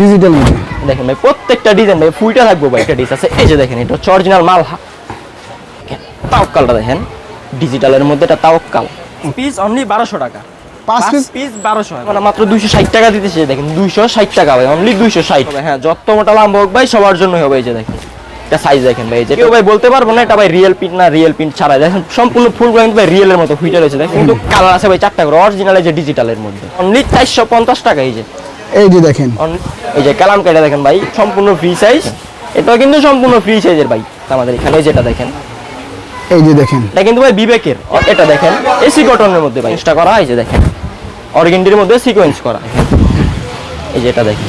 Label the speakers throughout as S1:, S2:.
S1: Digital
S2: দেখেন ভাই প্রত্যেকটা ডিজাইন ভাই ফুলটা থাকব ভাই একটা ডিস আছে। এই যে দেখেন এটা হচ্ছে অরিজিনাল মাল তাওকালটা দেখেন। ডিজিটালের মধ্যে এটা তাওকাল পিস অনলি বারোশো টাকা।
S1: পাঁচ পিস
S2: পিস বারোশো মানে মাত্র দুইশো ষাট টাকা দিতেছে দেখেন দুইশো ষাট টাকা ভাই অনলি দুইশো ষাট। হ্যাঁ যত মোটা লাম্বা হোক ভাই সবার জন্য হবে এই যে দেখেন। এটা সাইজ দেখেন ভাই এই যে কেউ ভাই বলতে পারব না এটা ভাই রিয়েল প্রিন্ট না রিয়েল প্রিন্ট ছাড়া দেখেন সম্পূর্ণ ফুল কিন্তু ভাই রিয়েলের মতো ফুইটা রয়েছে দেখেন কিন্তু কালার আছে ভাই চারটা করে অরিজিনাল এই যে ডিজিটালের মধ্যে। অনলি চারশো পঞ্চাশ টাকা এই যে।
S1: এই যে দেখেন।
S2: এই যে কালাম কেটে দেখেন ভাই সম্পূর্ণ ফ্রি সাইজ এটাও কিন্তু সম্পূর্ণ ফ্রি সাইজের ভাই আমাদের এখানে যেটা দেখেন।
S1: এই যে দেখেন।
S2: এটা কিন্তু ভাই বিবেকের এটা দেখেন এসি কটনের মধ্যে ভাই চেষ্টা করা এই যে দেখেন। অর্গেন্ডির মধ্যে সিকোয়েন্স করা। এই যে এটা দেখেন।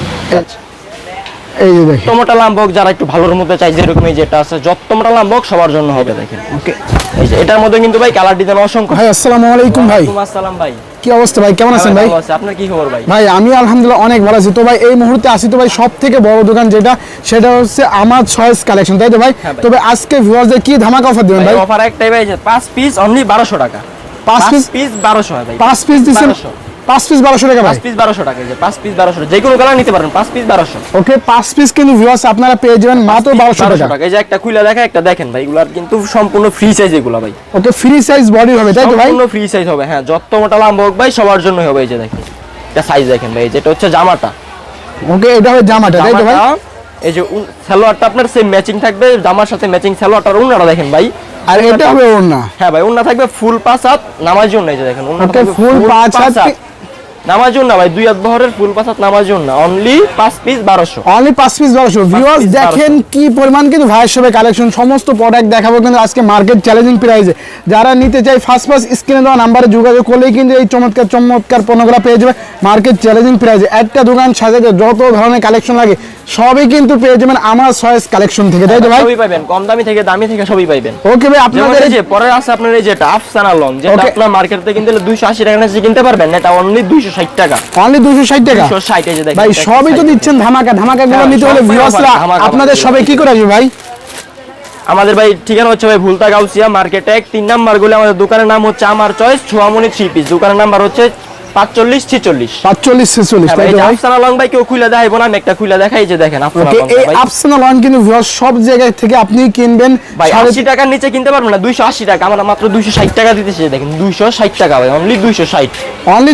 S1: এই যে দেখেন।
S2: টমেটো লাম্বক যারা একটু ভালোর মধ্যে চাই যেরকম এই যেটা আছে যত টমেটো লাম্বক সবার জন্য হবে দেখেন।
S1: ওকে
S2: এই যে এটার মধ্যে কিন্তু ভাই কালার ডিজাইন অসংখ্য।
S1: ভাই আসসালামু আলাইকুম ভাই।
S2: আসসালাম ভাই।
S1: কি অবস্থা ভাই? কেমন আছেন ভাই?
S2: আপনার কি খবর ভাই?
S1: ভাই আমি আলহামদুলিল্লাহ অনেক ভালো আছি। তো ভাই এই মুহূর্তে আসি তো ভাই সব থেকে বড় দোকান যেটা সেটা হচ্ছে আমার চয়েস কালেকশন তাই তো ভাই?
S2: হ্যাঁ
S1: তবে আজকে ভিউয়ারদের কি ধামাকা অফার দিবেন ভাই
S2: অফার একটাই ভাই পাঁচ পিস অনলি বারোশো টাকা।
S1: পাঁচ পিস?
S2: পিস বারোশো ভাই।
S1: পাঁচ পিস দিচ্ছেন?
S2: 1200
S1: পাঁচ পিস বারোশো টাকা
S2: পাঁচ পিস বারোশো টাকা যে পাঁচ পিস বারোশো। যে কোনো কালার নিতে পারেন পাঁচ পিস বারোশো।
S1: ওকে পাঁচ পিস কিন্তু ভিউয়ার্স আপনারা পেয়ে যাবেন মাত্র বারোশো
S2: বারোশো
S1: টাকা।
S2: টাকা। এই যে একটা খুলে দেখা একটা দেখেন ভাই এগুলার কিন্তু সম্পূর্ণ ফ্রি সাইজ এগুলো ভাই।
S1: ওকে ফ্রি সাইজ বডি হবে তাই তো ভাই?
S2: সম্পূর্ণ ফ্রি সাইজ হবে হ্যাঁ যত মোটা লাম্বা হোক ভাই সবার জন্য হবে এই যে দেখেন। এটা সাইজ দেখেন ভাই যেটা হচ্ছে জামাটা।
S1: ওকে এটা হবে জামাটা তাই তো ভাই?
S2: এই যে সালোয়ারটা আপনার সেম ম্যাচিং থাকবে জামার সাথে ম্যাচিং উন্নাটা দেখেন ভাই।
S1: আর এটা হবে ওর
S2: হ্যাঁ ভাই উন্না থাকবে ফুল পাঁচ হাত নামার জন্য এই যে দেখেন থাকবে
S1: ফুল পাঁচ হাত
S2: নামার জন্য ভাই দুই হাত বহরের ফুল পাঁচ হাত নামার জন্য অনলি পাঁচ পিস বারোশো।
S1: অনলি পাঁচ পিস বারোশো। ভিউয়ার্স দেখেন কি পরিমাণ কিন্তু ভাইয়ের সবে কালেকশন সমস্ত প্রোডাক্ট দেখাবো কিন্তু আজকে মার্কেট চ্যালেঞ্জিং প্রাইসে যারা নিতে চাই ফার্স্ট ফার্স্ট স্ক্রিনে দেওয়া নাম্বারে যোগাযোগ করলেই কিন্তু এই চমৎকার চমৎকার পণ্যগুলো পেয়ে যাবে। মার্কেট চ্যালেঞ্জিং প্রাইসে একটা দোকান সাজাতে যত ধরনের কালেকশন লাগে সবই কিন্তু পেয়ে যাবেন আমার চয়েস কালেকশন থেকে। তাই তো ভাই?
S2: সবই পাইবেন কম দামি থেকে দামি থেকে সবই পাইবেন।
S1: ওকে ভাই আপনাদের
S2: এই যে পরে আছে আপনার এই যেটা আফসানা লং যেটা. আপনার মার্কেটে কিনতে হলে দুইশো আশি টাকা নিচে কিনতে পারবেন না এটা অনলি দুইশো ষাট টাকা।
S1: অনলি দুশো ষাট টাকা?
S2: ষাট এই যে
S1: ভাই সবই তো। দিচ্ছেন ধামাকা ধামাকা গুলো
S2: হ্যাঁ,
S1: নিতে হলে ভিউয়ার্সরা আপনাদের সবাই কি করে আসবে ভাই?
S2: আমাদের ভাই ঠিকানা হচ্ছে ভাই ভুলতা গাউসিয়া মার্কেটে এক তিন নাম্বারগুলো আমাদের দোকানের নাম হচ্ছে আমার চয়েস ছোয়ামনি থ্রি পিস দোকানের নাম্বার হচ্ছে পাঁচচল্লিশ ছিচল্লিশ।
S1: পাঁচচল্লিশ ছেচল্লিশ
S2: হ্যাঁ
S1: তাই
S2: ভাই,
S1: তো
S2: এই যে
S1: ভাই?
S2: আফসানা লং ভাই কেউ খুলে দেখাইবো না আমি একটা খুলে দেখাই যে দেখেন আফসানা লং
S1: এই আফসানা লন কিন্তু viewers সব জায়গা থেকে আপনি কিনবেন
S2: ভাই
S1: সাড়ে-
S2: আশি টাকার নিচে কিনতে পারবেন না দুইশো আশি টাকা আমরা মাত্র দুইশো ষাট টাকা দিতেছি দেখেন দুইশো ষাট টাকা ভাই অনলি দুইশো ষাট।
S1: অনলি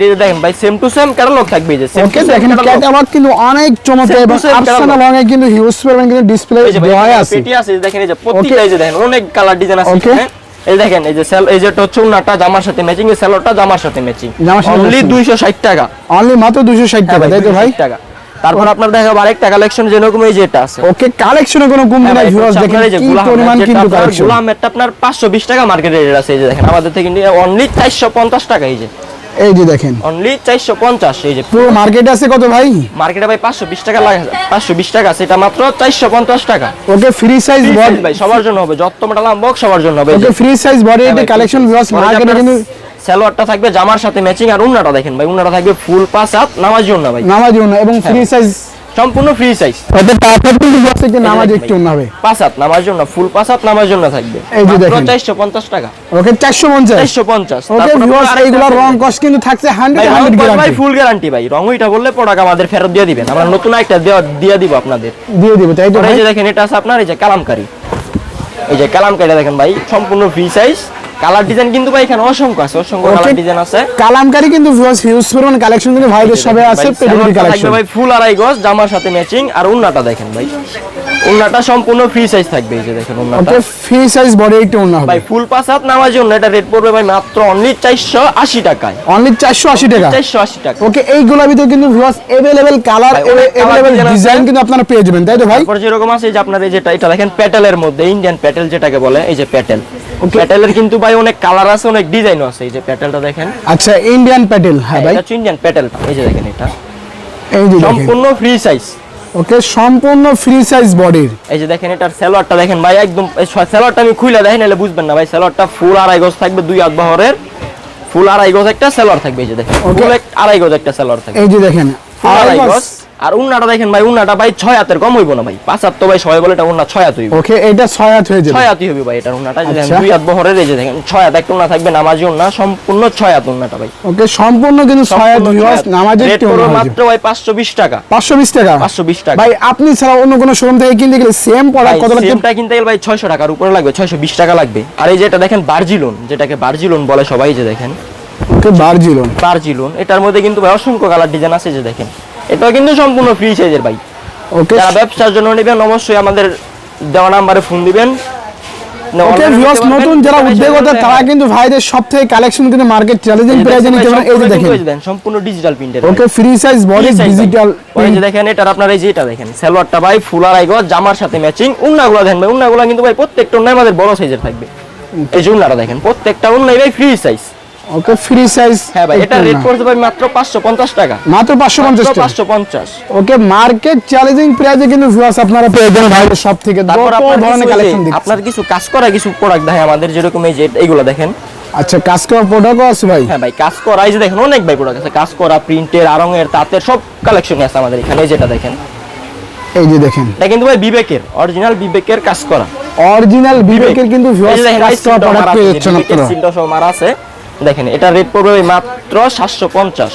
S2: এই দেখেন ভাই সেম টু সেম ক্যাটালগ থাকবে যে সেম
S1: ওকে দেখেন ক্যাটালগ কিন্তু অনেক চমৎকার এবং আফসানা লং এ কিন্তু হিউজ পরিমাণ কিন্তু ডিসপ্লে দেওয়া আছে।
S2: পেটি আছে দেখেন এই যে প্রত্যেকটা এই যে দেখেন অনেক কালার ডিজাইন আছে. এই দেখেন এই যে সেল এই যেটা হচ্ছে জামার সাথে ম্যাচিং এই সেলরটা জামার সাথে ম্যাচিং অনলি 260 টাকা।
S1: অনলি মাত্র দুশো ষাট
S2: হ্যাঁ
S1: টাকা তাই তো ভাই?
S2: টাকা। তারপর আপনার দেখাবো আরেকটা কালেকশন যেরকম এই যেটা আছে।
S1: ওকে কালেকশনে কোনো কমতি
S2: হ্যাঁ
S1: নাই ভিউয়ার্স দেখেন কি পরিমাণ কিন্তু কালেকশন
S2: গোলাম এটা আপনার 520 টাকা মার্কেট রেট আছে এই যে দেখেন। আমাদের থেকে অনলি 450 টাকা এই যে।
S1: এই যে দেখেন।
S2: অনলি 450 এই যে।
S1: পুরো মার্কেটে আছে কত ভাই?
S2: মার্কেটে ভাই 520 টাকা লাগে 520 টাকা সেটা মাত্র 450 টাকা।
S1: ওকে ফ্রি সাইজ বডি
S2: ভাই সবার জন্য হবে যত মোটা লাম্বক সবার জন্য হবে যে।
S1: ওকে ফ্রি সাইজ বডি এটা কালেকশন ভিউয়ার্স মার্কেটে কিন্তু
S2: সালোয়ারটা থাকবে জামার সাথে ম্যাচিং আর উন্নাটা দেখেন ভাই উন্নাটা থাকবে ফুল পাস আপ নামাজ জন্য ভাই।
S1: নামাজ এবং ফ্রি
S2: হ্যাঁ।
S1: সাইজ
S2: সম্পূর্ণ ফ্রি সাইজ
S1: ওতে পারফেক্ট কিন্তু ভিউয়ার্স একটু নামাজ একটু। না হবে।
S2: পাঁচ হাত নামাজ জন্য ফুল পাঁচ হাত নামাজ জন্য থাকবে।
S1: এই যে দেখেন।
S2: চারশো পঞ্চাশ টাকা।
S1: ওকে 450
S2: চারশো পঞ্চাশ।
S1: ওকে ভিউয়ার্স এইগুলা রং কস কিন্তু থাকছে 100
S2: ভাই
S1: 100
S2: ভাই
S1: গ্যারান্টি
S2: ফুল গ্যারান্টি ভাই রং ওইটা বললে প্রোডাক্ট আমাদের ফেরত দিয়ে দিবেন। আমরা নতুন একটা দেওয়া- দিয়ে দিব আপনাদের।
S1: দিয়ে দিব তাই তো
S2: এই যে দেখেন এটা আছে আপনার এই যে কালামকারি। এই যে কালামকারিটা দেখেন ভাই সম্পূর্ণ ফ্রি সাইজ কালার ডিজাইন কিন্তু ভাই এখানে অসংখ্য আছে অসংখ্য
S1: Okay.
S2: কালার ডিজাইন আছে
S1: কালামকারি কিন্তু ভিউয়ার্স হিউজ পরিমাণ কালেকশন কিন্তু ভাইদের সবে আছে
S2: ভাই,
S1: পেডিগ্রি
S2: সালোয়ারটা
S1: কালেকশন
S2: থাকবে ভাই ফুল আড়াই গজ জামার সাথে ম্যাচিং আর উন্নাটা দেখেন ভাই উন্নাটা সম্পূর্ণ ফ্রি সাইজ থাকবে এই যে দেখেন উন্নাটা
S1: ওকে ফ্রি সাইজ বডি একটু না হবে
S2: ভাই ফুল পাঁচ হাত নামার জন্য এটা রেট পড়বে ভাই মাত্র অনলি চারশো আশি টাকায়
S1: অনলি 480 টাকা
S2: চারশো আশি টাকা
S1: ওকে এইগুলা ভিতরে কিন্তু ভিউয়ার্স अवेलेबल কালার
S2: ভাই, অনেক colour
S1: अवेलेबल
S2: design আছে।
S1: ডিজাইন কিন্তু আপনারা পেয়ে যাবেন তাই তো ভাই
S2: তারপর যেরকম আছে এই যে আপনার এই যেটা এটা দেখেন প্যাটেলের মধ্যে ইন্ডিয়ান প্যাটেল যেটাকে বলে এই যে প্যাটেল প্যাটেলের কিন্তু ভাই অনেক কালার আছে অনেক ডিজাইনও আছে এই যে প্যাটেলটা দেখেন।
S1: আচ্ছা ইন্ডিয়ান প্যাটেল হ্যাঁ ভাই।
S2: এটা ইন্ডিয়ান প্যাটেল এই যে দেখেন এটা।
S1: এই যে
S2: সম্পূর্ণ ফ্রি সাইজ
S1: ওকে সম্পূর্ণ ফ্রি সাইজ বডির
S2: এই যে দেখেন এটার সালোয়ারটা দেখেন ভাই একদম সালোয়ারটা আমি খুলে দেখেন এলে বুঝবেন না ভাই সালোয়ারটা ফুল আড়াই গজ থাকবে দুই হাত বহরের। ফুল আড়াই গজ একটা সালোয়ার থাকবে এই যে দেখেন. ফুল আড়াই গজ একটা সালোয়ার থাকবে।
S1: এই যে দেখেন
S2: আড়াই গজ। আর উন্নাটা দেখেন ভাই উন্নাটা ভাই ছয় হাতের কম হইব না ভাই। পাঁচ হাত তো ভাই সবাই বলে এটা উন্না ছয় হাত হইব।
S1: ওকে এটা ছয় হাত হয়ে যাবে।
S2: ছয় হাতই হবে ভাই এটার উন্নাটা।
S1: আচ্ছা।
S2: দুই হাত বহরের এই যে দেখেন ছয় হাত একটা উন্না থাকবে নামাজি উন্না সম্পূর্ণ ছয় হাত উন্নাটা ভাই।
S1: ওকে সম্পূর্ণ কিন্তু ছয় হাত। নামাজের
S2: মাত্র ভাই পাঁচশো বিশ টাকা।
S1: পাঁচশো বিশ টাকা?
S2: পাঁচশো বিশ টাকা।
S1: ভাই আপনি ছাড়া অন্য কোনো শোরুম থেকে কিনতে গেলে সেম প্রোডাক্ট কত লাগবে
S2: সেমটা কিনতে গেলে ভাই ছয়শো টাকার উপরে লাগবে ছয়শো বিশ টাকা লাগবে। আর এই যে এটা দেখেন বার্জিলোন যেটাকে বার্জিলোন বলে সবাই যে দেখেন।
S1: ওকে বার্জিলন
S2: বার্জিলোন এটার মধ্যে কিন্তু ভাই অসংখ্য কালার ডিজাইন আছে যে দেখেন। এটাও কিন্তু সম্পূর্ণ ফ্রি সাইজের ভাই
S1: ওকে
S2: যারা ব্যবসার জন্য নেবেন অবশ্যই আমাদের দেওয়া নাম্বারে ফোন দিবেন।
S1: ওকে ভিউয়ার্স নতুন যারা উদ্যোক্তা
S2: নিতে
S1: তারা কিন্তু ভাইদের সব থেকে কালেকশন কিন্তু মার্কেট চ্যালেঞ্জিং প্রাইজে নিতে পারেন। এই যে দেখেন।
S2: সম্পূর্ণ ডিজিটাল প্রিন্টের
S1: okay free size body digital
S2: ওই যে দেখেন এটার আপনার এই যে এটা দেখেন সালোয়ারটা ভাই ফুলার আইগো জামার সাথে ম্যাচিং উন্নাগুলো দেখেন ভাই উন্নাগুলো কিন্তু ভাই প্রত্যেকটা উন্নায় আমাদের বড় সাইজের থাকবে। এই যে উন্নাটা দেখেন প্রত্যেকটা উন্নাই ভাই free size
S1: okay free size
S2: হ্যাঁ ভাই এটা রেট পড়ছে ভাই মাত্র পাঁচশো পঞ্চাশ টাকা।
S1: মাত্র পাঁচশো পঞ্চাশ টাকা।
S2: পাঁচশো পঞ্চাশ।
S1: ওকে মার্কেট চ্যালেঞ্জিং প্রাইজে কিন্তু ভিউয়ার্স আপনারা পেয়ে যাবেন ভাইদের সব থেকে
S2: তারপর
S1: ধরনের কালেকশন দিচ্ছে
S2: আপনার কিছু কাজ করা কিছু প্রোডাক্ট দেখায় আমাদের যেরকম এই যে এইগুলো দেখেন।
S1: আচ্ছা কাজ করা প্রোডাক্টও আছে ভাই?
S2: হ্যাঁ ভাই কাজ করা এই যে দেখেন অনেক ভাই প্রোডাক্ট আছে। কাজ করা প্রিন্টের আরঙের তাঁতের সব কালেকশন আছে আমাদের এখানে এই যেটা দেখেন।
S1: এই যে দেখেন।
S2: এটা কিন্তু ভাই বিবেকের অরিজিনাল বিবেকের কাজ করা।
S1: অরিজিনাল বিবেকের কিন্তু ভিউয়ার্স কাজ করা প্রোডাক্ট পেয়ে যাচ্ছেন আপনারা।
S2: আছে। দেখেন এটা রেট পড়বে মাত্র সাতশো পঞ্চাশ।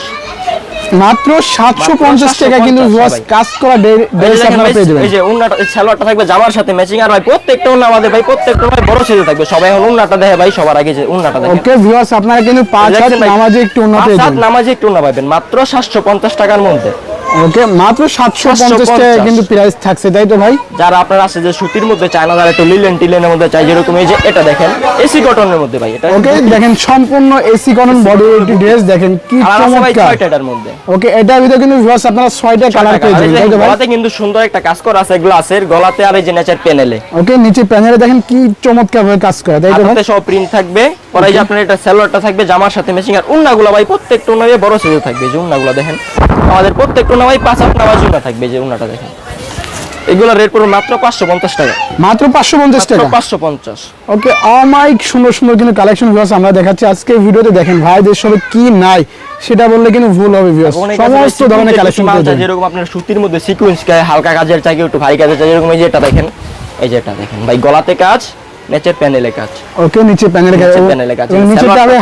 S1: মাত্র সাতশো
S2: মাত্র
S1: পঞ্চাশ টাকা কিন্তু
S2: 750
S1: ভিউয়ার্স কাজ করা ড্রেস আপনারা পেয়ে যাবেন
S2: এই যে উন্নাটা সালোয়ারটা থাকবে জামার সাথে ম্যাচিং আর ভাই প্রত্যেকটা উন্না আমাদের ভাই প্রত্যেকটা ভাই বড় সাইজে থাকবে। সবাই এখন উন্নাটা দেখে ভাই সবার আগে যে উন্নাটা দেখে
S1: ওকে ভিউয়ার্স আপনারা কিন্তু পাঁচ হাত? নামাজে একটু উন্নত
S2: পাঁচ
S1: পেয়ে
S2: হাত
S1: যাবেন।
S2: নামাজে একটু উন্না পাবেন মাত্র সাতশো পঞ্চাশ টাকার মধ্যে।
S1: ওকে মাত্র সাতশো পঞ্চাশ টাকা কিন্তু প্রাইস থাকছে তাই তো ভাই?
S2: যারা আপনার আছে যে সুতির মধ্যে চায় না যারা একটু লিলেন টিলেনের মধ্যে চাই যেরকম এই যে এটা দেখেন এসি কটনের মধ্যে ভাই এটা
S1: ওকে দেখেন সম্পূর্ণ এসি কটন বডি একটি ড্রেস দেখেন কি চমৎকার।
S2: এটার মধ্যে।
S1: ওকে এটার ভিতরে কিন্তু ভিউয়ার্স আপনারা ছয়টা কালার পেয়ে যাবেন তাই তো ভাই?
S2: গলাতে কিন্তু সুন্দর একটা কাজ করা আছে গ্লাসের গলাতে আর এই যে নেচার প্যানেলে
S1: ওকে নিচে প্যানেলে দেখেন কি চমৎকার ভাবে কাজ করে তাই তো ভাই?
S2: সব প্রিন্ট থাকবে পরে যে আপনার এটা সালোয়ারটা থাকবে জামার সাথে ম্যাচিং আর উন্নাগুলো ভাই প্রত্যেকটা উন্না বড় সাইজে থাকবে যে উন্নাগুলো দেখেন। আমাদের প্রত্যেকটা উন্না পাঁচ হাত নামাজ উন্না থাকবে যে উন্নাটা দেখেন। এগুলো রেট পড়বে মাত্র পাঁচশো পঞ্চাশ টাকা।
S1: মাত্র পাঁচশো পঞ্চাশ টাকা?
S2: পাঁচশো পঞ্চাশ।
S1: ওকে অমাইক সুন্দর সুন্দর কিন্তু কালেকশন ভিউয়ার্স আমরা দেখাচ্ছি আজকে ভিডিওতে। দেখেন ভাইদের সবে কি নাই সেটা বললে কিন্তু ভুল হবে ভিউয়ার্স সমস্ত ধরনের কালেকশন
S2: যেরকম আপনার সুতির মধ্যে সিকোয়েন্স হালকা কাজের চাই একটু ভারী কাজের চাই যেরকম এই যে এটা দেখেন। এই যে এটা দেখেন। ভাই গলাতে কাজ নেচের প্যানেলে কাজ।
S1: ওকে নিচে প্যানেলে
S2: নিচে প্যানেলে কাজ।
S1: নিচেটা হবে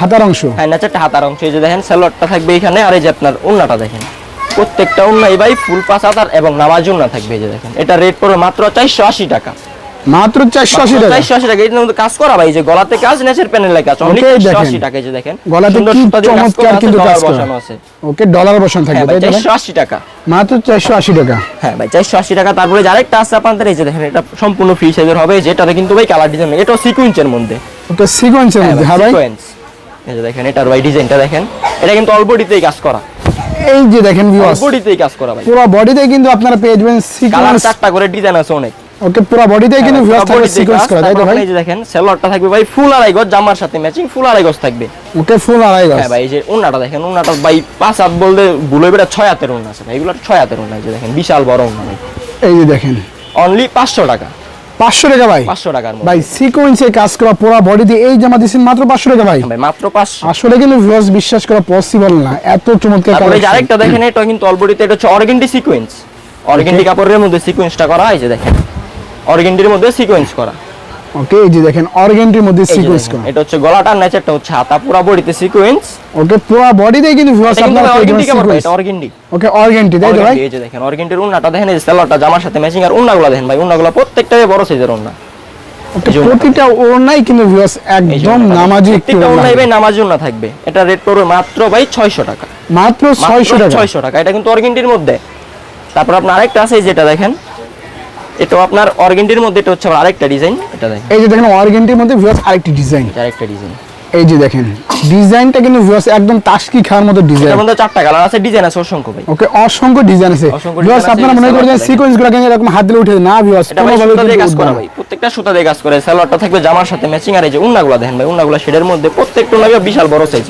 S1: হাতার অংশ।
S2: হ্যাঁ নেচেরটা হাতার অংশ। এই যে দেখেন সেলটটা থাকবে এখানে। আর এই যে আপনার উন্নাটা দেখেন। প্রত্যেকটা উন্নাই ভাই ফুল পাঁচ হাজার এবং নামাজ উন্না থাকবে এই যে দেখেন। এটা রেট পড়বে মাত্র চারশো আশি টাকা।
S1: মাত্র চারশো আশি টাকা।
S2: চারশো আশি টাকা। এটার মধ্যে কাজ করা ভাই এই যে গলাতে কাজ নেচের প্যানেলে কাজ অনলি
S1: Okay,
S2: চারশো
S1: দেখেন।
S2: আশি টাকা এই যে দেখেন।
S1: গলাতে কি চমৎকার কিন্তু কাজ।
S2: বসানো আছে।
S1: ওকে ডলার বসানো
S2: হ্যাঁ
S1: থাকবে তাই তো ভাই?
S2: চারশো আশি টাকা।
S1: মাত্র চারশো আশি টাকা।
S2: হ্যাঁ ভাই চারশো আশি টাকা। তারপরে আরেকটা আছে আপনাদের এই যে দেখেন এটা সম্পূর্ণ ফ্রি সাইজের হবে। যেটাতে কিন্তু ভাই কালার ডিজাইন এটাও সিকুয়েন্সের মধ্যে।
S1: ওকে সিকোয়েন্সের মধ্যে হ্যাঁ ভাই?
S2: সিকোয়েন্স এই যে দেখেন এটার ভাই ডিজাইনটা দেখেন। এটা কিন্তু অলবডিতেই কাজ করা।
S1: এই যে দেখেন ভিউয়ার্স
S2: অলবডিতেই কাজ করা ভাই।
S1: পুরো বডিতে কিন্তু আপনারা পেয়ে যাবেন
S2: কালার
S1: সিকোয়েন্স
S2: চারটা করে ডিজাইন আছে অনেক।
S1: ওকে পুরো কিন্তু
S2: হ্যাঁ,
S1: ভিউয়ার্স থাকবে সিকোয়েন্স করা তাই তো ভাই।
S2: আপনি এই যে দেখেন থাকবে ভাই ফুল আড়াই গজ জামার সাথে ম্যাচিং ফুল আড়াই গজ থাকবে।
S1: ওকে ফুল আড়াই গজ।
S2: হ্যাঁ ভাই এই যে উন্নাটা দেখেন উন্নাটা ভাই পাঁচ হাত বলতে ভুলে বেটা ছয় হাতের উন্না আছে ভাই এগুলো ছয় হাতের উন্না এই যে দেখেন বিশাল বড় উন্না ভাই।
S1: এই যে দেখেন।
S2: অনলি পাঁচশো টাকা।
S1: পাঁচশো টাকা ভাই।
S2: পাঁচশো টাকার
S1: ভাই সিকোয়েন্সে কাজ করা পুরো বডিতে এই জামা দিচ্ছেন মাত্র পাঁচশো টাকা ভাই।
S2: ভাই মাত্র পাঁচশো।
S1: আসলে কিন্তু ভিউয়ার্স বিশ্বাস করা পসিবল না এত চমৎকার
S2: তারপরে আরেকটা দেখেন এটা কিন্তু অলবডিতে এটা হচ্ছে অর্গেন্ডি সিকোয়েন্স অর্গেন্ডি কাপড়ের মধ্যে সিকোয়েন্সটা করা হয়েছে দেখেন। অর্গেন্ডির মধ্যে সিকোয়েন্স করা।
S1: ওকে এই যে দেখেন অর্গেন্টির মধ্যে সিকোয়েন্স করা।
S2: এটা হচ্ছে গলাটা নেচারটা হচ্ছে হাতা পুরা বডিতে সিকোয়েন্স
S1: ওকে পুরো বডিতে কিন্তু ভিউয়ার্স আপনারা
S2: কাপড় ভাই,
S1: সিকোয়েন্স
S2: এটা অর্গেন্ডি
S1: ওকে অর্গেন্টি তাই তো ভাই?
S2: এই যে দেখেন অর্গেন্ডির উন্নাটা দেখেন এই সালোয়ারটা জামার সাথে ম্যাচিং আর উন্নাগুলো দেখেন ভাই উন্নাগুলো প্রত্যেকটাই বড় সাইজের উন্না।
S1: প্রতিটা ওড়নাই কিন্তু ভিউয়ার্স একদম নামাজি একটি
S2: প্রত্যেকটা উন্নাই ভাই নামাজি উন্না থাকবে। এটা রেট পড়বে মাত্র ভাই ছয়শো টাকা।
S1: মাত্র ছয়শো টাকা।
S2: ছয়শো টাকা। এটা কিন্তু অর্গেন্ডির মধ্যে। তারপর আপনার আরেকটা আছে যেটা দেখেন এটা আপনার অর্গেন্ডির মধ্যে এটা হচ্ছে আরেকটা ডিজাইন এটা দেখেন।
S1: এই যে দেখেন অর্গেন্টির মধ্যে ভিউয়ার্স আরেকটি ডিজাইন।
S2: আরেকটা ডিজাইন।
S1: এই যে দেখেন ডিজাইনটা কিন্তু ভিউয়ার্স একদম তাসকি খাওয়ার মতো ডিজাইন
S2: এটার মধ্যে চারটা কালার আছে ডিজাইন আছে অসংখ্য ভাই।
S1: ওকে অসংখ্য ডিজাইন আছে। ভিউয়ার্স আপনারা মনে করেন সিকোয়েন্সগুলো কিন্তু এরকম হাত দিলে উঠে না ভিউয়ার্স
S2: এটা ভাই সুতা দিয়ে কাজ করা ভাই প্রত্যেকটা সুতা দিয়ে কাজ করে। সালোয়ারটা থাকবে জামার সাথে ম্যাচিং আর এই যে উন্নাগুলো দেখেন ভাই উন্নাগুলো শেডের মধ্যে প্রত্যেকটা উন্নাই বিশাল বড় সাইজ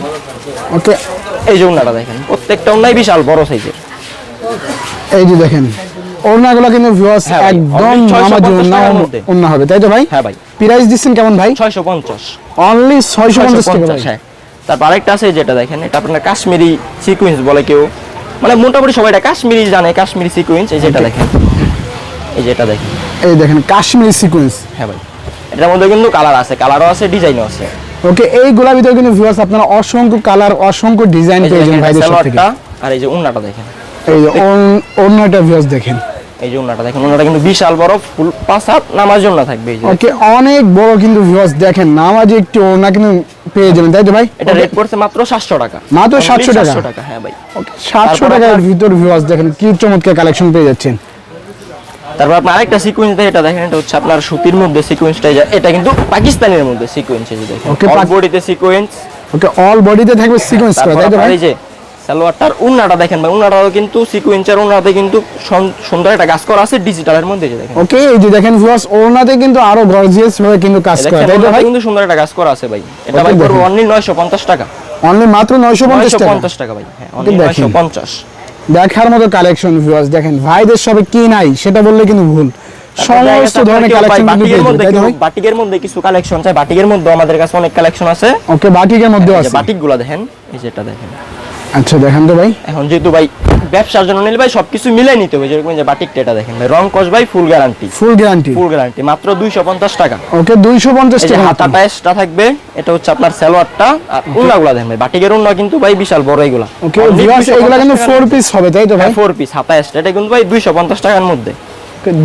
S1: ওকে।
S2: এই যে উন্নাটা দেখেন প্রত্যেকটা উন্নাই বিশাল বড় সাইজের
S1: এই যে দেখেন ওড়নাগুলো কিন্তু ভিউয়ার্স
S2: হ্যাঁ
S1: একদম
S2: 650
S1: নামাজি ওড়না ওড়না হবে। তাই তো ভাই?
S2: হ্যাঁ ভাই।
S1: প্রাইস দিচ্ছেন কেমন ভাই?
S2: ছয়শো পঞ্চাশ।
S1: অনলি ছয়শো পঞ্চাশ টাকা ভাই।
S2: হ্যাঁ। তারপর আরেকটা আছে যেটা দেখেন এটা আপনার কাশ্মীরি সিকুয়েন্স বলে কেউ। মানে মোটামুটি সবাই এটা কাশ্মীরি জানে কাশ্মীরি সিকোয়েন্স এই যেটা দেখেন। এই যেটা দেখেন।
S1: এই দেখেন কাশ্মীরি সিকোয়েন্স
S2: হ্যাঁ ভাই। এটার মধ্যে কিন্তু কালার আছে কালারও আছে ডিজাইনও আছে।
S1: ওকে এই গোলাপ ভিতরে কিন্তু ভিউয়ার্স আপনারা অসংখ্য কালার অসংখ্য ডিজাইন পেয়ে যাবেন ভাইদের
S2: আর এই যে উন্নাটা দেখেন।
S1: এই অন্যটা ভিউয়ার্স দেখেন।
S2: এই যে উন্নাটা দেখেন উন্নাটা কিন্তু বিশাল বড় ফুল পাঁচ হাত নামার জন্য থাকবে এই যে
S1: ওকে অনেক বড় কিন্তু ভিউয়ার্স দেখেন নামাজে একটু ওনা কিন্তু পেয়ে যাবেন তাই তো ভাই?
S2: এটা রেট পড়ছে মাত্র সাতশো টাকা।
S1: মাত্র 700 টাকা?
S2: 700 টাকা হ্যাঁ ভাই।
S1: সাতশো
S2: তারপর
S1: টাকার ভিতর ভিউয়ার্স দেখেন কি চমৎকার কালেকশন পেয়ে যাচ্ছেন।
S2: তারপর আপনার আরেকটা সিকোয়েন্স এটা দেখেন এটা হচ্ছে আপনার সুতির মধ্যে সিকোয়েন্সটা এটা কিন্তু পাকিস্তানের মধ্যে সিকোয়েন্স এই দেখেন। অল বডিতে সিকোয়েন্স
S1: ওকে অল বডিতে থাকবে সিকোয়েন্স করা তাই তো ভাই?
S2: এই যে সালোয়ারটার উন্নাটা দেখেন ভাই উন্নাটাও কিন্তু সিকোয়েন্সের উন্নাতে কিন্তু সুন্দর একটা কাজ করা আছে ডিজিটালের মধ্যে যে দেখেন।
S1: ওকে এই যে দেখেন ভিউয়ার্স ওনাতে কিন্তু আরও গর্জিয়াস ভাবে কিন্তু কাজ করা তো ভাই?
S2: কিন্তু সুন্দর একটা কাজ করা আছে ভাই। এটা ভাই
S1: দেখেন।
S2: অনলি 950 টাকা।
S1: অনলি মাত্র 950 টাকা।
S2: 950 টাকা ভাই হ্যাঁ অনলি 950
S1: দেখার মতো কালেকশন ভিউয়ার্স দেখেন ভাইদের সবে কি নাই সেটা বললে কিন্তু ভুল। সমস্ত ধরনের কালেকশন
S2: বাটিকের মধ্যে কিছু- বাটিকের মধ্যে কিছু কালেকশন চাই বাটিকের মধ্যে আমাদের কাছে অনেক কালেকশন আছে।
S1: ওকে বাটিকের মধ্যে আছে।
S2: বাটিকগুলো দেখেন এই যে এটা দেখেন।
S1: আচ্ছা দেখেন তো ভাই।
S2: এখন যেহেতু ভাই ব্যবসার জন্য নিলে ভাই সবকিছু মিলাই নিতে হবে যেরকম যে বাটিকটা এটা দেখেন ভাই। রং কস ভাই full guarantee
S1: full guarantee
S2: full guarantee মাত্র 250 টাকা।
S1: ওকে 250 টাকা। মাত্র।
S2: হাতাটা এক্সট্রা থাকবে এটা হচ্ছে আপনার সালোয়ারটা আর উন্নাগুলো দেখেন ভাই বাটিকের উন্না কিন্তু ভাই বিশাল বড় এগুলা।
S1: ওকে ভিউয়ার্স এগুলা কিন্তু ফোর পিস হবে তাই তো ভাই?
S2: ফোর পিস হাতা এক্সট্রা এটা কিন্তু ভাই 250 টাকার মধ্যে।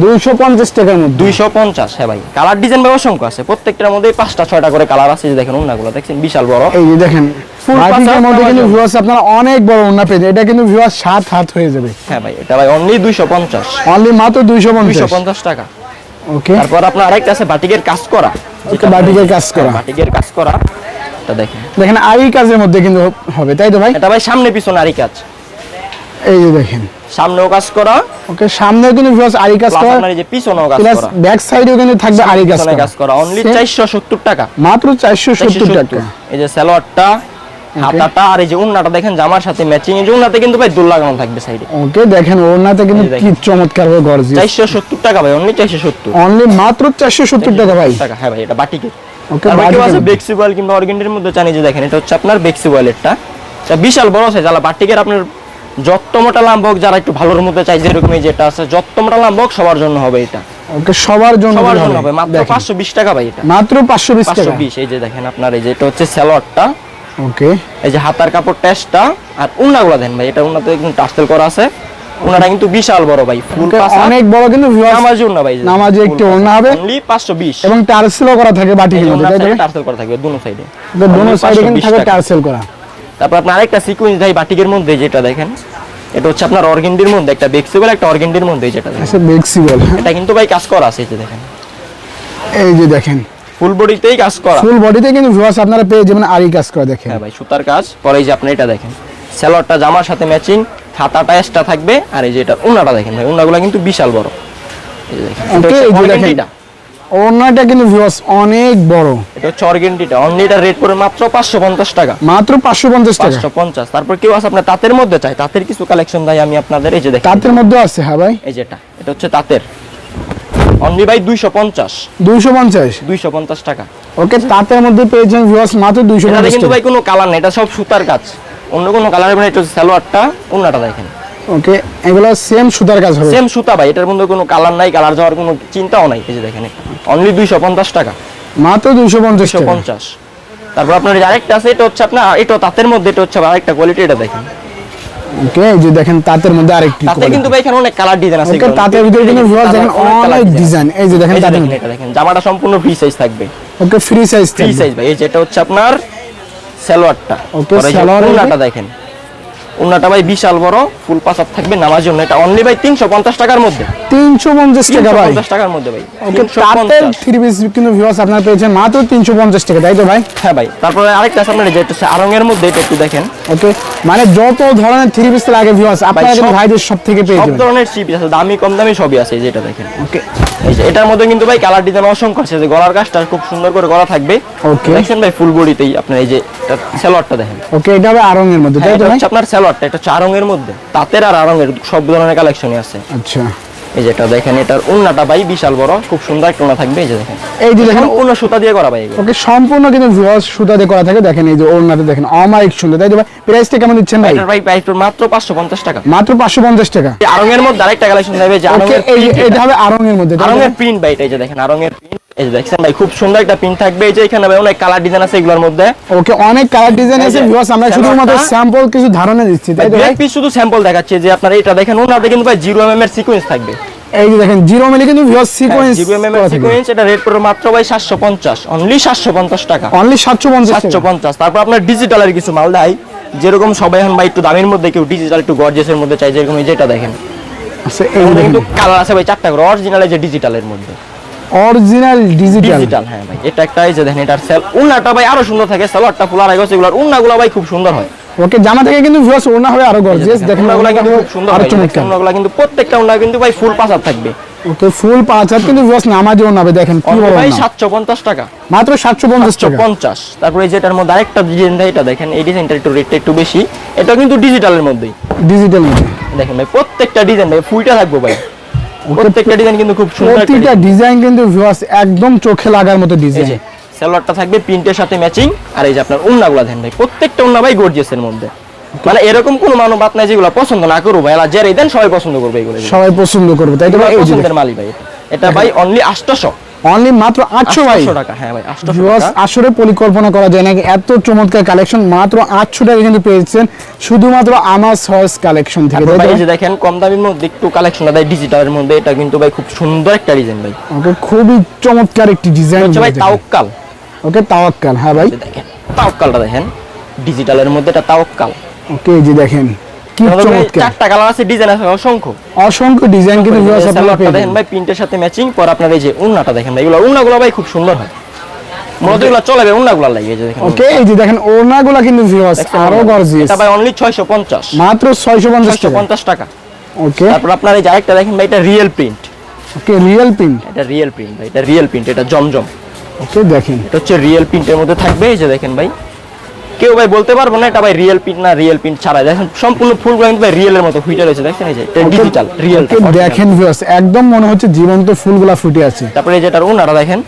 S1: 250 টাকার মধ্যে।
S2: 250 হ্যাঁ ভাই। কালার ডিজাইন ভাই অসংখ্য আছে প্রত্যেকটার মধ্যে পাঁচটা ছয়টা করে কালার আছে যে দেখেন উন্নাগুলো দেখছেন? বিশাল বড়।
S1: এই যে দেখেন
S2: Full
S1: বাটিকের মধ্যে কিন্তু ভিউয়ার্স আপনারা অনেক বড় ওন্না পেয়ে এটা কিন্তু ভিউয়ার্স সাত হাত হয়ে যাবে।
S2: হ্যাঁ ভাই এটা ভাই অনলি 250
S1: অনলি মাত্র 250
S2: 250 টাকা।
S1: ওকে
S2: তারপর আপনার আরেকটা আছে বাটিকের কাজ করা।
S1: বাটিকের কাজ করা।
S2: বাটিকের কাজ করা। এটা দেখেন।
S1: দেখেন আরি কাজের মধ্যে কিন্তু হবে তাই তো ভাই?
S2: এটা ভাই সামনে পিছনে আরি কাজ।
S1: এই যে দেখেন।
S2: সামনেও কাজ করা।
S1: ওকে সামনেও কিন্তু ভিউয়ার্স আরি কাজ করা।
S2: আপনার এই যে পিছনেও কাজ করা।
S1: ব্যাক সাইডেও কিন্তু থাকবে আরি কাজ করা।
S2: কাজ করা। অনলি 470 টাকা।
S1: মাত্র 470 টাকা।
S2: এই যে সালোয়ারটা হাতাটা আর এই যে উন্নাটা দেখেন জামার সাথে ম্যাচিং এই যে উন্নাতে কিন্তু ভাই দুল লাগানো থাকবে সাইডে
S1: ওকে দেখেন কিন্তু কি চমৎকার ভাবে গর্জিয়াস
S2: 470 টাকা ভাই অনলি 470
S1: অনলি মাত্র 470 টাকা ভাই।
S2: টাকা হ্যাঁ ভাই এটা
S1: ওকে
S2: আছে?
S1: বাটিকের
S2: বেক্সিবল কিংবা অর্গেন্ডের মধ্যে জানি যে দেখেন এটা হচ্ছে আপনার বেক্সিবলেরটা এটা বিশাল বড় সাইজ আলা বাটিকের আপনার যত মোটা লাম্বক যারা একটু ভালোর মধ্যে চাই যেরকম এই যেটা আছে যত মোটা লাম্বক সবার জন্য হবে এটা।
S1: ওকে সবার জন্য
S2: সবার। জন্য হবে মাত্র
S1: দেখেন।
S2: 520 টাকা ভাই এটা।
S1: মাত্র 520 টাকা।
S2: 520 এই যে দেখেন আপনার এই যে এটা হচ্ছে সালোয়ারটা
S1: ওকে।
S2: এই যে হাতার কাপড় টেস্টটা আর উন্নাগুলো দেন ভাই এটা উন্নাতে কিন্তু টাস্টেল করা আছে। উন্নাটা কিন্তু বিশাল বড় ভাই ফুল
S1: অনেক বড় কিন্তু
S2: নামাজি উন্না ভাই
S1: নামাজি একটি ওড়না হবে।
S2: অনলি 520
S1: এবং টার্সেলও করা থাকে মধ্যে তাই
S2: টার্সেল করা থাকবে দুনো সাইডে
S1: তো দোনো সাইডে কিন্তু
S2: 520
S1: থাকবে টার্সেল করা।
S2: তারপর আপনার আরেকটা সিকোয়েন্স ভাই বাটিকের মধ্যে যেটা দেখেন। এটা হচ্ছে আপনার অর্গেন্ডির মধ্যে একটা বেক্সিবল একটা অর্গেন্ডির মধ্যে যেটা
S1: আচ্ছা ফ্লেক্সিবল
S2: এটা কিন্তু ভাই কাজ করা আছে এই যে দেখেন।
S1: এই যে দেখেন
S2: ফুল বডিতেই কাজ করা।
S1: ফুল বডিতে কিন্তু ভিউয়ার্স আপনারা পেয়ে যাবেন আরি কাজ করা দেখেন।
S2: হ্যাঁ ভাই সুতার কাজ পরে যে আপনি এটা দেখেন। স্যালোয়ারটা জামার সাথে ম্যাচিং হাতাটা এক্সট্রা থাকবে আর এই যে এটা উন্নাটা দেখেন ভাই উন্নাগুলো কিন্তু বিশাল বড়। এই যে দেখেন এটা
S1: কিন্তু ভিউয়ার্স অনেক বড়।
S2: এটা হচ্ছে অর্গেন্ডিটা অনলি রেট পড়ে মাত্র পাঁচশো পঞ্চাশ টাকা।
S1: মাত্র 550 টাকা।
S2: পাঁচশো পঞ্চাশ। তারপর কেউ আছে আপনার তাঁতের মধ্যে চাই তাঁতের কিছু কালেকশন ভাই আমি আপনাদের এই যে দেখেন।
S1: তাঁতের মধ্যে আছে হ্যাঁ ভাই।
S2: এই যেটা এটা হচ্ছে তাঁতের। অনলি ভাই দুইশো পঞ্চাশ।
S1: 250
S2: দুইশো পঞ্চাশ টাকা।
S1: ওকে তাঁতের মধ্যে পেয়েছেন ভিউয়ার্স মাত্র 250
S2: এটাতে কিন্তু
S1: টাকা।
S2: ভাই কোনো কালার নেই এটা সব সুতার কাজ অন্য কোনো কালার মানে এটা সালোয়ারটা দেখেন।
S1: ওকে এগুলো সেম সুতার কাজ হবে।
S2: সেম সুতা ভাই এটার মধ্যে কোনো কালার নাই কালার যাওয়ার কোনো চিন্তাও নাই এই যে দেখেন। অনলি দুইশো পঞ্চাশ টাকা।
S1: মাত্র 250
S2: দুইশো
S1: টাকা।
S2: পঞ্চাশ। তারপর আপনার আরেকটা আছে এটা হচ্ছে আপনার এটা তাঁতের মধ্যে এটা হচ্ছে আরেকটা কোয়ালিটি এটা দেখেন।
S1: ওকে এই যে দেখেন তাঁতের মধ্যে আরেকটি
S2: তাতে কিন্তু ভাই এখানে অনেক কালার ডিজাইন আছে
S1: তাঁতের ভিতরে কিন্তু ভিউয়ার্স দেখেন অনেক ডিজাইন এই যে দেখেন তাঁতের
S2: দেখেন
S1: মধ্যে
S2: দেখেন। জামাটা সম্পূর্ণ ফ্রি সাইজ থাকবে।
S1: Okay free size
S2: free size ভাই। এই যে এটা হচ্ছে আপনার সালোয়ারটা।
S1: ওকে
S2: সালোয়ারটা দেখেন। উন্নাটা ভাই বিশাল বড় ফুল পাসার থাকবে নামার জন্য। এটা অনলি ভাই তিনশো পঞ্চাশ টাকার মধ্যে।
S1: 350 টাকা ভাই।
S2: 350 টাকার মধ্যে ভাই।
S1: ওকে
S2: 350
S1: থ্রি পিস কিন্তু ভিউয়ার্স আপনারা পেয়েছেন মাত্র 350 টাকা তাই তো ভাই?
S2: হ্যাঁ ভাই তারপরে আরেকটা আছে আপনার এই যে এটা হচ্ছে আরঙের মধ্যে এটা একটু দেখেন।
S1: ওকে মানে যত ধরনের থ্রি পিস লাগে ভিউয়ার্স আপনারা কিন্তু
S2: সব-
S1: ভাইদের সব থেকে পেয়ে
S2: সব ধরনের সিপ আছে দামি কম দামি সবই আছে যেটা দেখেন।
S1: ওকে।
S2: এই যে এটার মধ্যে কিন্তু ভাই কালার ডিজাইন অসংখ্য আছে যে গলার কাজটা খুব সুন্দর করে করা থাকবে।
S1: Okay.
S2: দেখছেন ভাই ফুল বডিতেই আপনার এই যে সালোয়ারটা দেখেন।
S1: ওকে এটা হবে আরঙের মধ্যে
S2: হ্যাঁ,
S1: তাই তো ভাই?
S2: আপনার সালোয়ারটা এটা হচ্ছে আরঙের মধ্যে। তাঁতের আর আরঙের সব ধরনের কালেকশনই আছে।
S1: আচ্ছা।
S2: এই যেটা দেখেন এটার উন্নাটা ভাই বিশাল বড় খুব সুন্দর একটা উন্না থাকবে এই যে দেখেন।
S1: এই যে দেখেন
S2: সম্পূর্ণ সুতা দিয়ে করা ভাই
S1: ওকে সম্পূর্ণ কিন্তু ভিউয়ার্স সুতা দিয়ে করা থাকে। দেখেন এই যে ওড়নাতে দেখেন অমায়িক সুন্দর। তাই তো ভাই প্রাইসটা কেমন দিচ্ছেন ভাই?
S2: এটার ভাই প্রাইস মাত্র পাঁচশো পঞ্চাশ টাকা।
S1: মাত্র পাঁচশো পঞ্চাশ টাকা?
S2: এই আরঙের মধ্যে আরেকটা কালেকশন দেবে যে আরঙের
S1: এই যে এটা
S2: এটা।
S1: হবে আরঙের মধ্যে তো
S2: আরঙের প্রিন্ট ভাই? এটা এই যে দেখেন আরঙের প্রিন্ট এই যে দেখছেন ভাই খুব সুন্দর একটা প্রিন্ট থাকবে। এই যে এখানে ভাই অনেক কালার ডিজাইন আছে এগুলোর মধ্যে।
S1: ওকে অনেক কালার ডিজাইন আছে ভিউয়ার্স আমরা শুধুমাত্র স্যাম্পল কিছু ধারণা দিচ্ছি তাই তো ভাই?
S2: পিস শুধু স্যাম্পল দেখাচ্ছে যে আপনারা এটা দেখেন ওনাতে কিন্তু ভাই জিরো এম এর সিকোয়েন্স থাকবে।
S1: এই যে দেখেন জিরো মিলি কিন্তু ভিউয়ার্স সিকোয়েন্স
S2: জিরো এম এর সিকোয়েন্স এটা রেট পড়বে মাত্র ভাই সাতশো পঞ্চাশ অনলি টাকা।
S1: সাতশো পঞ্চাশ
S2: সাতশো পঞ্চাশ তারপর আপনার ডিজিটালের কিছু মাল দেয় যেরকম সবাই এখন ভাই একটু দামের মধ্যে কেউ ডিজিটাল একটু গর্জেসের মধ্যে চাই যেরকম এই যেটা দেখেন।
S1: আচ্ছা এই
S2: কিন্তু কালার আছে ভাই চারটা করে অরিজিনাল যে ডিজিটালের মধ্যে।
S1: অরিজিনাল ডিজিটাল
S2: ডিজিটাল হ্যাঁ ভাই এটা একটা এই যে দেখেন এটার সেল উন্নাটা ভাই আরও সুন্দর থাকে সালোয়ারটা ফুলার আগে এগুলোর উন্নাগুলো ভাই খুব সুন্দর হয়।
S1: ওকে জামা থেকে কিন্তু ভিউয়ার্স ওড়না হবে আরও গর্জিয়াস দেখেন
S2: উন্নাগুলো কিন্তু খুব সুন্দর আরও
S1: চমৎকার।
S2: উন্নাগুলো কিন্তু প্রত্যেকটা উন্না কিন্তু ভাই ফুল পাসার থাকবে।
S1: ওকে ফুল পাঁচ হাত কিন্তু ভিউয়ার্স নামাজি ওড়না হবে দেখেন কি বড়
S2: ভাই
S1: ওড়না।
S2: সাতশো পঞ্চাশ টাকা।
S1: মাত্র সাতশো পঞ্চাশ
S2: সাতশো
S1: টাকা
S2: পঞ্চাশ। তারপরে এই যেটার মধ্যে আরেকটা ডিজাইন দেয় এটা দেখেন এই ডিজাইনটা একটু রেটটা একটু বেশি। এটা কিন্তু ডিজিটালের মধ্যেই।
S1: ডিজিটাল মধ্যে।
S2: দেখেন ভাই প্রত্যেকটা ডিজাইন ভাই ফুলটা থাকবে ভাই। প্রত্যেকটা ডিজাইন কিন্তু খুব সুন্দর প্রত্যেকটা
S1: ডিজাইন কিন্তু ভিউয়ার্স একদম চোখে লাগার মতো ডিজাইন
S2: সালোয়ারটা থাকবে প্রিন্টের সাথে ম্যাচিং আর এই যে আপনার উন্নাগুলো দেন ভাই প্রত্যেকটা উন্না ভাই গর্জিয়াসের মধ্যে। মানে এরকম কোনো মানব বাত নাই যেগুলো পছন্দ না করব ভাই যারাই দেন সবাই পছন্দ করবে এগুলো।
S1: সবাই পছন্দ করবে তাই তো ভাই? এই যে
S2: পছন্দের মালি ভাই এটা। ভাই অনলি আটশোশো
S1: অনলি মাত্র আটশো ভাই।
S2: আটশো টাকা হ্যাঁ ভাই
S1: আসলে পরিকল্পনা করা যায় নাকি? এত চমৎকার কালেকশন মাত্র আটশো টাকা কিন্তু পেয়েছেন শুধুমাত্র আমার সয়েস কালেকশন থেকে
S2: ভাই এই যে দেখেন কম দামের মধ্যে একটু কালেকশনটা দেয় ডিজিটালের মধ্যে এটা কিন্তু ভাই খুব সুন্দর একটা ডিজাইন ভাই।
S1: ওকে খুবই চমৎকার একটি ডিজাইন
S2: হচ্ছে ভাই তাওক্কাল।
S1: ওকে তাওয়াক্কাল হ্যাঁ ভাই।
S2: দেখেন তাওক্কালটা দেখেন ডিজিটালের মধ্যে এটা তাওক্কাল।
S1: ওকে এই যে দেখেন কি চমৎকার।
S2: চারটা কালার আছে ডিজাইন আছে অসংখ্য।
S1: অসংখ্য ডিজাইন কিন্তু ভিউয়ার্স আপনারা পেয়ে
S2: দেখেন ভাই প্রিন্টের সাথে ম্যাচিং পর আপনার এই যে উন্নাটা দেখেন ভাই এগুলো উন্নাগুলো ভাই খুব সুন্দর হয়। মূলত এগুলো চলে লাগে এই যে দেখেন।
S1: ওকে এই যে দেখেন ওড়নাগুলো কিন্তু ভিউয়ার্স
S2: আরও
S1: গর্জিয়াস
S2: এটা ভাই অনলি 650
S1: মাত্র 650 টাকা।
S2: 650 টাকা।
S1: ওকে
S2: তারপর আপনার এই যে আরেকটা দেখেন ভাই এটা real print
S1: okay real print
S2: এটা রিয়েল প্রিন্ট ভাই এটা রিয়েল প্রিন্ট এটা জমজম।
S1: ওকে দেখেন।
S2: এটা হচ্ছে রিয়েল প্রিন্টের মধ্যে থাকবে এই যে দেখেন ভাই। কেউ ভাই বলতে পারব না এটা ভাই রিয়েল প্রিন্ট না রিয়েল প্রিন্ট ছাড়া। দেখেন সম্পূর্ণ ফুলগুলো কিন্তু ভাই রিয়েলের মতো ফুটে রয়েছে দেখছেন এই যে এটা ডিজিটাল রিয়েল
S1: দেখেন ভিউয়ার্স একদম মনে হচ্ছে জীবন্ত ফুলগুলা ফুটে আছে।
S2: তারপরে এই যেটার উনাটা দেখেন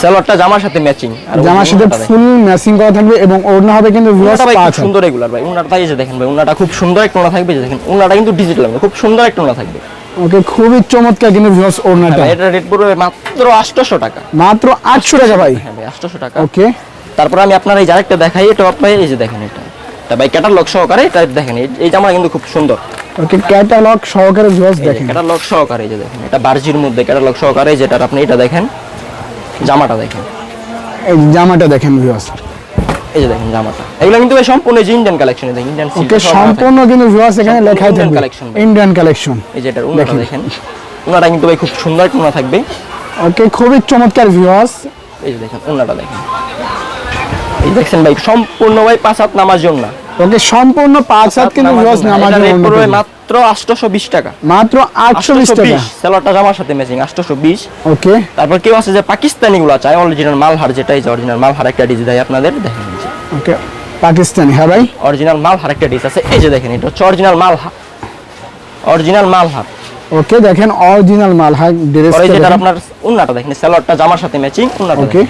S2: সালোয়ারটা জামার সাথে ম্যাচিং আর
S1: জামার সাথে ফুল ম্যাচিং করা থাকবে এবং ওড়না হবে কিন্তু ভিউয়ার্স পাঁচ
S2: সুন্দর এগুলার ভাই উন্নাটা এই যে দেখেন ভাই উন্নাটা খুব সুন্দর একটা উন্না থাকবে দেখেন উন্নাটা কিন্তু ডিজিটাল খুব সুন্দর একটা উন্না থাকবে।
S1: ওকে খুবই চমৎকার কিন্তু ভিউয়ার্স ওড়নাটা।
S2: এটা রেট পড়বে মাত্র 800 টাকা।
S1: মাত্র 800 টাকা ভাই।
S2: হ্যাঁ ভাই 800 টাকা।
S1: ওকে।
S2: তারপর আমি আপনার এই আরেকটা দেখাই এটা আপনার এই যে দেখেন এটা এটা ভাই ক্যাটালগ সহকারে এটা দেখেন এই- জামা কিন্তু খুব সুন্দর
S1: ওকে ক্যাটালগ সহকারে ভিউয়ার্স দেখেন
S2: ক্যাটালগ সহকারে এই যে দেখেন এটা বার্জির মধ্যে ক্যাটালগ সহকারে যেটা আপনি এটা দেখেন জামাটা দেখেন
S1: এই জামাটা দেখেন ভিউয়ার্স
S2: এই যে দেখেন জামাটা এগুলো কিন্তু ভাই সম্পূর্ণ যে ইন্ডিয়ান কালেকশন দেখেন ইন্ডিয়ান
S1: ওকে সম্পূর্ণ কিন্তু ভিউয়ার্স এখানে লেখাই থাকবে
S2: collection
S1: ইন্ডিয়ান কালেকশন
S2: এই যে এটা উনাটা
S1: দেখেন।
S2: উনাটা কিন্তু ভাই খুব সুন্দর উনা থাকবে
S1: ওকে খুবই চমৎকার ভিউয়ার্স
S2: এই যে দেখেন উনাটা দেখেন এই দেখছেন ভাই সম্পূর্ণ ভাই পাঁচ হাত নামার জন্য
S1: ওকে সম্পূর্ণ পাঁচ হাত কিন্তু
S2: মাত্র 820 টাকা।
S1: মাত্র 820 টাকা।
S2: সেলরটা জামার সাথে ম্যাচিং 820
S1: ওকে।
S2: তারপর কেউ আছে যে পাকিস্তানি গুলো চায় অরিজিনাল মালহার যেটা এই অরিজিনাল মালহার একটা ডিজ দেয় আপনাদের দেখেন এই যে।
S1: ওকে পাকিস্তানি হ্যাঁ ভাই?
S2: অরিজিনাল মালহার একটা ডিজ আছে এই যে দেখেন এটা হচ্ছে original Malhar original Malhar.
S1: Okay দেখেন অরিজিনাল ড্রেস
S2: যেটা আপনার উন্নাটা দেখেন সেলরটা জামার সাথে ম্যাচিং উন্নাটা
S1: ওকে।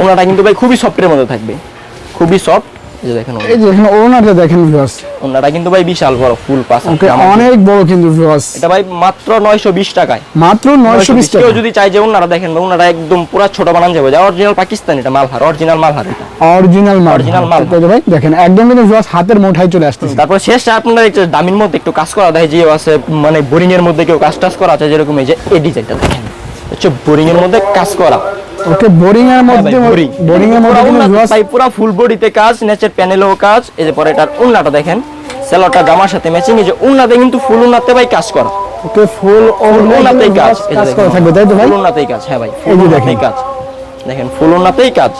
S2: উন্নাটা কিন্তু ভাই খুবই সফটের মধ্যে থাকবে। খুবই সফট এই যে দেখেন
S1: এই যে এখানে ওনাটা দেখেন ভিউয়ার্স
S2: উন্নাটা কিন্তু ভাই বিশাল বড় ফুল পাস
S1: ওকে অনেক বড় কিন্তু ভিউয়ার্স
S2: এটা ভাই মাত্র 920 টাকায়।
S1: মাত্র 920
S2: কেউ যদি চাই যে দেখেন একদম পুরো ছোট বানান যাবে। যা অরিজিনাল পাকিস্তানি এটা মালহার অরিজিনাল মালহার এটা।
S1: অরিজিনাল মাল
S2: Original মাল।
S1: ওকে ভাই দেখেন একদম কিন্তু ভিউয়ার্স হাতের মুঠায় চলে আসতেছে।
S2: তারপর শেষে আপনার একটু দামির মধ্যে একটু কাজ করা দেয় যে আছে মানে বোরিং এর মধ্যে কেউ কাজ টাজ করা আছে যেরকম এই যে এই ডিজাইনটা দেখেন। হচ্ছে বোরিং এর মধ্যে কাজ করা।
S1: ওকে বোরিং এর মধ্যে
S2: বোরিং
S1: বোরিং এর মধ্যে
S2: ভাই পুরো ফুল বডিতে কাজ নেচের প্যানেলেও কাজ। এই যে পরে এটার উন্নাটা দেখেন। জামার সাথে ম্যাচিং এই যে উন্নাতে কিন্তু ফুল উন্নাতে ভাই কাজ করা।
S1: ওকে ফুল
S2: উন্নাতেই কাজ
S1: কাজ করা থাকবে তাই তো ভাই?
S2: উন্নাতেই কাজ হ্যাঁ ভাই ফুল উন্নাতেই। কাজ। দেখেন ফুল উন্নাতেই কাজ।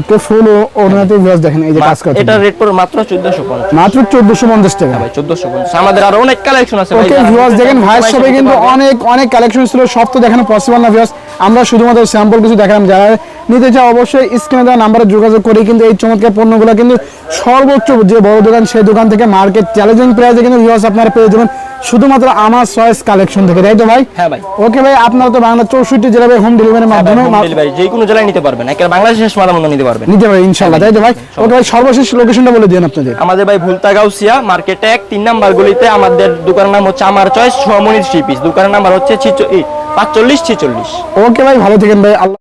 S1: ওকে ফুল ওনাতে দেখেন এই যে কাজ
S2: এটা রেট পড়ে মাত্র 1450
S1: মাত্র 1450 টাকা।
S2: ভাই 1450 আমাদের আরও অনেক কালেকশন আছে ভাই।
S1: ওকে ভিউয়ার্স দেখেন
S2: সবাই
S1: সবে কিন্তু অনেক অনেক কালেকশন ছিল সব তো দেখানো পসিবল না ভিউয়ার্স আমরা শুধুমাত্র স্যাম্পল কিছু দেখালাম। যারা নিতে চায় অবশ্যই স্ক্রিনে দেওয়া নাম্বারে যোগাযোগ করে কিন্তু এই চমৎকার পণ্যগুলো কিন্তু সর্বোচ্চ যে বড় দোকান সেই দোকান থেকে মার্কেট চ্যালেঞ্জিং প্রাইসে কিন্তু ভিউয়ার্স আপনারা পেয়ে যাবেন। শুধুমাত্র আমার চয়েস কালেকশন থেকে তাই তো ভাই?
S2: হ্যাঁ ভাই।
S1: ওকে ভাই আপনারা তো বাংলা চৌষট্টি জেলা হোম ডেলিভারির মাধ্যমে
S2: যে কোনো জেলায় নিতে পারবেন। একেবারে বাংলাদেশের শেষ মতো নিতে পারবেন।
S1: নিতে পারে ইনশাল্লাহ তাই তো ভাই? ওকে ভাই সর্বশেষ লোকেশনটা বলে দিন আপনাদের।
S2: আমাদের ভাই ভুলতা গাউসিয়া মার্কেটে এক তিন নাম্বার গলিতে আমাদের দোকানের নাম হচ্ছে আমার চয়েস সোয়ামনি থ্রি পিস দোকানের নাম্বার হচ্ছে পাঁচচল্লিশ ছেচল্লিশ।
S1: ওকে ভাই ভালো থাকেন ভাই। আল্লাহ